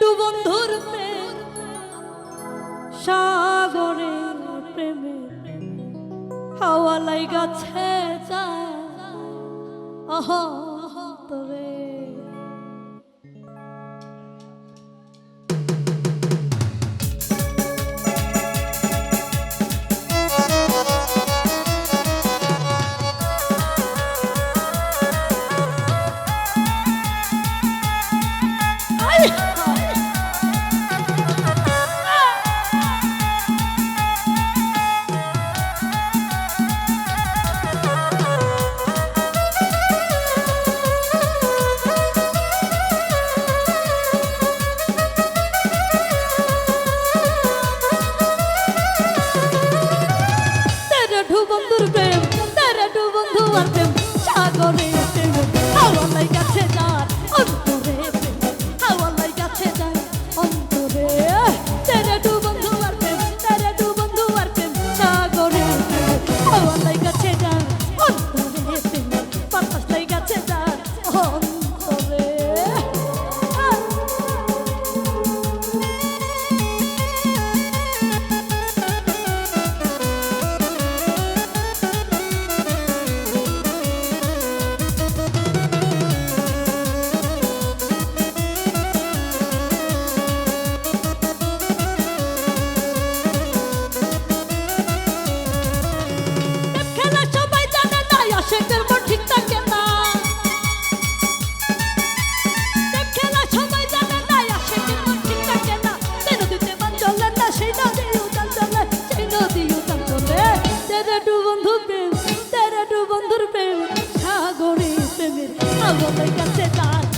Do বন্ধুর প্রেম সাগরে প্রেমে হাওয়ালাই গাছে যায় আহা। সুন্দর তোমার কাছে তার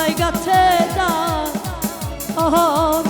like a tether. Oh.